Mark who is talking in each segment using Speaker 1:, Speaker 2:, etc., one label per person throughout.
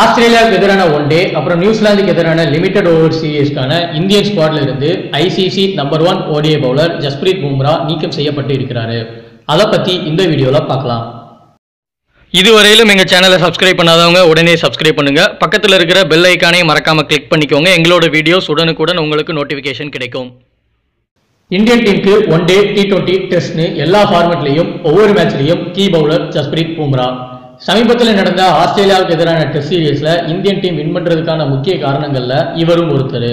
Speaker 1: ஆஸ்திரேலியாவுக்கு எதிரான one day அப்புறம் நியூசிலாந்துக்கு எதிரான லிமிடெட் ஓவர் சீரீஸ்க்கான இந்தியன் ஸ்குவாட்ல இருந்து ICC number one ODI bowler Jasprit Bumrah நீக்கம் செய்யப்பட்டு இருக்கிறாரு. அதை பத்தி இந்த வீடியோல பார்க்கலாம். இதுவரையிலும் எங்க சேனலை சப்ஸ்கிரைப் பண்ணாதவங்க உடனே சப்ஸ்கிரைப் பண்ணுங்க. பக்கத்துல இருக்கிற பெல் ஐக்கானையும் மறக்காம கிளிக் பண்ணிக்கோங்க. எங்களோட வீடியோஸ் உடனுக்குடன் உங்களுக்கு நோட்டிபிகேஷன் கிடைக்கும். இந்தியன் டீமுக்கு ஒன் டே டி டுவெண்ட்டி டெஸ்ட்னு எல்லா ஃபார்மெட்லையும் ஒவ்வொரு மேட்ச்லையும் கீ பவுலர் ஜஸ்பிரீத் பும்ரா சமீபத்தில் நடந்த ஆஸ்திரேலியாவுக்கு எதிரான டெஸ்ட் சீரீஸ்ல இந்தியன் டீம் வின் பண்றதுக்கான முக்கிய காரணங்கள்ல இவரும் ஒருத்தர்.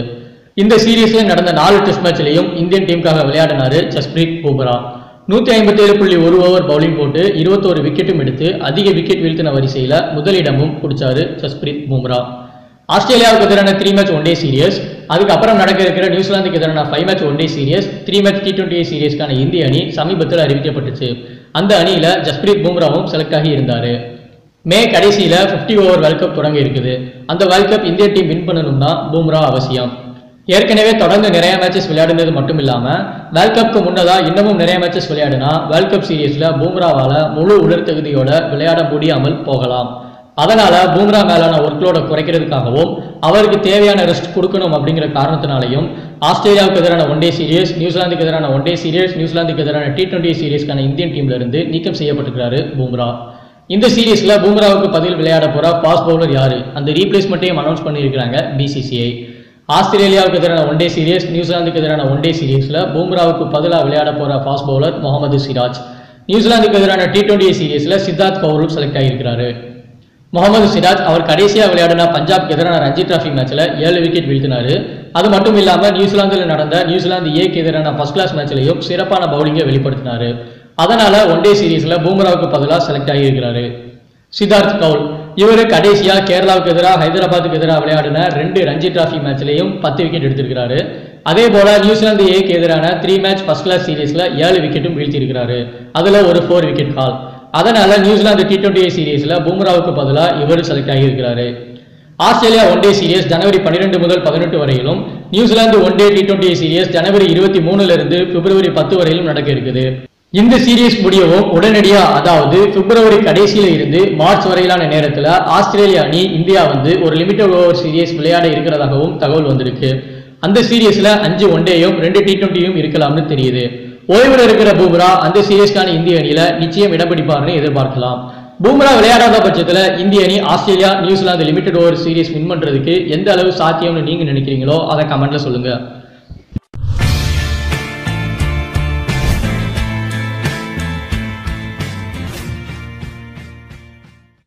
Speaker 1: இந்த சீரீஸ்ல நடந்த நாலு டெஸ்ட் மேட்ச்லையும் இந்தியன் டீமுக்காக விளையாடினாரு ஜஸ்பிரீத் பும்ரா நூத்தி ஐம்பத்தி ஏழு புள்ளி ஒரு ஓவர் பவுலிங் போட்டு இருபத்தோரு விக்கெட்டும் எடுத்து அதிக விக்கெட் வீழ்த்தின வரிசையில முதலிடமும் பிடிச்சாரு ஜஸ்பிரீத் பும்ரா ஆஸ்திரேலியாவுக்கு எதிரான three match one day series அதுக்கப்புறம் நடக்க இருக்கிற நியூசிலாந்துக்கு எதிரான five match one day series three match T twenty சீரியஸ்க்கான இந்திய அணி சமீபத்தில் அறிவிக்கப்பட்டுச்சு. அந்த அணியில ஜஸ்பிரீத் பும்ராவும் செலக்ட் ஆகி இருந்தாரு. மே கடைசியில 50 ஓவர் வேர்ல்ட் கப் தொடங்க இருக்குது. அந்த வேர்ல்ட் கப் இந்திய டீம் வின் பண்ணணும்னா பும்ரா அவசியம். ஏற்கனவே தொடர்ந்து நிறைய மேட்சஸ் விளையாடுனது மட்டும் இல்லாம வேர்ல்ட் கப்க்கு முன்னதா இன்னமும் நிறைய மேட்சஸ் விளையாடுனா வேர்ல்ட் கப் சீரீஸ்ல பூம்ராவால் முழு உடற்தகுதியோட விளையாட முடியாமல் போகலாம். அதனால பூம்ரா மேலான ஒர்க்லோட குறைக்கிறதுக்காகவும் அவருக்கு தேவையான ரெஸ்ட் கொடுக்கணும் அப்படிங்கிற காரணத்தினாலையும் ஆஸ்திரேலியாவுக்கு எதிரான ஒன் டே சீரியஸ் நியூசிலாந்துக்கு எதிரான ஒன் டே சீரியஸ் நியூசிலாந்துக்கு எதிரான டி டுவெண்ட்டி சீரீஸ்க்கான இந்தியன் டீம்ல இருந்து நீக்கம் செய்யப்பட்டிருக்கிறாரு பூம்ரா. இந்த சீரீஸ்ல பூம்ராவுக்கு பதில் விளையாட போற பாஸ் பவுலர் யாரு? அந்த ரீப்ளேஸ்மெண்ட்டையும் அனௌன்ஸ் பண்ணியிருக்கிறாங்க பிசிசிஐ ஆஸ்திரேலியாவுக்கு எதிரான ஒன் டே சீரீஸ் நியூசிலாந்துக்கு எதிரான ஒன் டே சீரீஸ்ல பூம்ராவுக்கு பதிலாக விளையாட போற ஃபாஸ்ட் பவுலர் முகமது சிராஜ். நியூசிலாந்துக்கு எதிரான டி டுவெண்ட்டி சீரீஸ்ல சித்தார்த் கவுரும் செலக்ட் ஆகியிருக்கிறாரு. முகமது சிராஜ் அவர் கடைசியா விளையாடின பஞ்சாப்க்கு எதிரான ரஞ்சி டிராஃபி மேட்ச்சில் ஏழு விக்கெட் வீழ்த்தினாரு. அது மட்டும் இல்லாமல் நியூசிலாந்தில் நடந்த நியூசிலாந்து ஏக்கு எதிரான ஃபர்ஸ்ட் கிளாஸ் மேட்ச்லையும் சிறப்பான பவுலிங்கை வெளிப்படுத்தினார். அதனால ஒன் டே சீரீஸ்ல பூம்ராவுக்கு பதிலாக செலக்ட் ஆகியிருக்கிறாரு. சித்தார்த் கவுல் இவர் கடைசியா கேரளாவுக்கு எதிராக ஹைதராபாத்துக்கு எதிராக விளையாடின ரெண்டு ரஞ்சி டிராஃபி மேட்ச்லயும் பத்து விக்கெட் எடுத்திருக்கிறாரு. அதே போல நியூசிலாந்து ஏக்கு எதிரான த்ரீ மேட்ச் ஃபர்ஸ்ட் கிளாஸ் சீரீஸில் ஏழு விக்கெட்டும் வீழ்த்தியிருக்கிறாரு. அதுல ஒரு ஃபோர் விக்கெட் கால் அதனால நியூசிலாந்து டி டுவெண்ட்டி சீரீஸ்ல பும்ராவுக்கு பதிலாக இவர் செலக்ட் ஆகியிருக்கிறாரு. ஆஸ்திரேலியா ஒன் டே சீரியஸ் ஜனவரி பன்னிரெண்டு முதல் பதினெட்டு வரையிலும் New Zealand one day T twenty series ஜனவரி இருபத்தி மூணுல இருந்து பிப்ரவரி பத்து வரையிலும் நடக்க இருக்குது. இந்த சீரியஸ் முடியவும் உடனடியா அதாவது பிப்ரவரி கடைசியில இருந்து மார்ச் வரையிலான நேரத்துல ஆஸ்திரேலியா அணி இந்தியா வந்து ஒரு லிமிடெட் ஓவர் சீரியஸ் விளையாட இருக்கிறதாகவும் தகவல் வந்திருக்கு. அந்த சீரியஸ்ல அஞ்சு ஒன் டேயும் ரெண்டு டி டுவெண்ட்டியும் இருக்கலாம்னு தெரியுது. ஓய்வில் இருக்கிற பூம்ரா அந்த சீரியஸ்க்கான இந்திய அணியில நிச்சயம் இடம் பிடிப்பார்னு எதிர்பார்க்கலாம். பூம்ரா விளையாடாத பட்சத்தில் இந்திய அணி Australia New Zealand limited over series win பண்ணுறதுக்கு எந்த அளவு சாத்தியம்னு நீங்கள் நினைக்கிறீங்களோ அதை கமெண்ட்டில் சொல்லுங்கள்